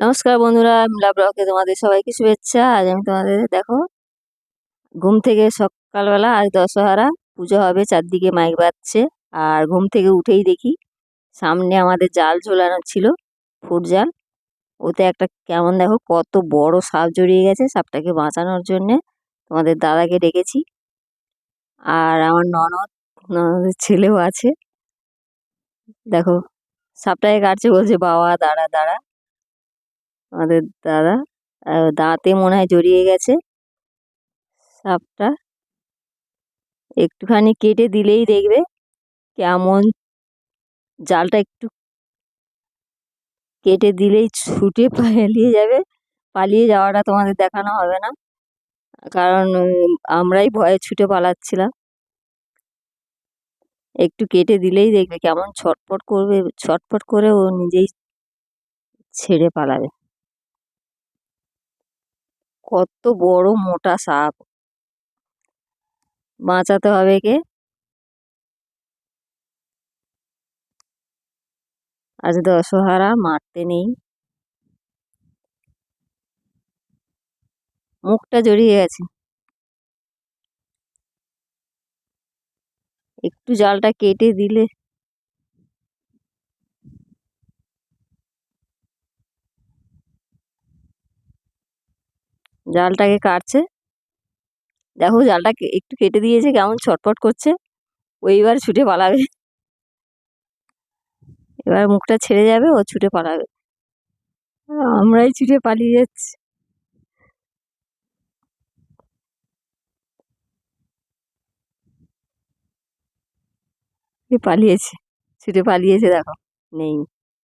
নমস্কার বন্ধুরা, মিলা ব্লগে তোমাদের সবাইকে শুভেচ্ছা। আজ আমি তোমাদের, দেখো, ঘুম থেকে সকালবেলা আজ দশহারা, পুজো হবে, চারদিকে মাইক বাজছে। আর ঘুম থেকে উঠেই দেখি, সামনে আমাদের জাল ঝোলানো ছিল, ফুট জাল। ওতে একটা কেমন দেখো, কত বড় সাপ জড়িয়ে গেছে সাপটাকে বাঁচানোর জন্যে। তোমাদের দাদাকে ডেকেছি। আর আমার ননদ, ননদের ছেলেও আছে। দেখো, সাপটাকে কাটছে বলছে, বাবা, দাঁড়া দাঁড়া। আমাদের দাদা দাঁতে মনে হয় জড়িয়ে গেছে। সাপটা একটুখানি কেটে দিলেই দেখবে কেমন জালটা একটু কেটে দিলেই ছুটে পালিয়ে যাবে। পালিয়ে যাওয়াটা তোমাদের দেখানো হবে না, কারণ আমরাই ভয়ে ছুটে পালাচ্ছিলাম। একটু কেটে দিলেই দেখবে কেমন ছটফট করবে, ছটফট করে ও নিজেই ছেড়ে পালাবে। কত বড় মোটা সাপ। বাঁচাতে হবে কে আজ দশহারা, মারতে নেই। মুখটা জড়িয়ে গেছে একটু জালটা কেটে দিলে জালটাকে কাটছে। দেখো জালটা একটু কেটে দিয়েছে, কেমন ছটফট করছে। ও এবার ছুটে পালাবে। এবার মুখটা ছেড়ে যাবে, ও ছুটে পালাবে। আমরাই ছুটে পালিয়ে যাচ্ছি। পালিয়েছে, ছুটে পালিয়েছে, দেখো, নেই।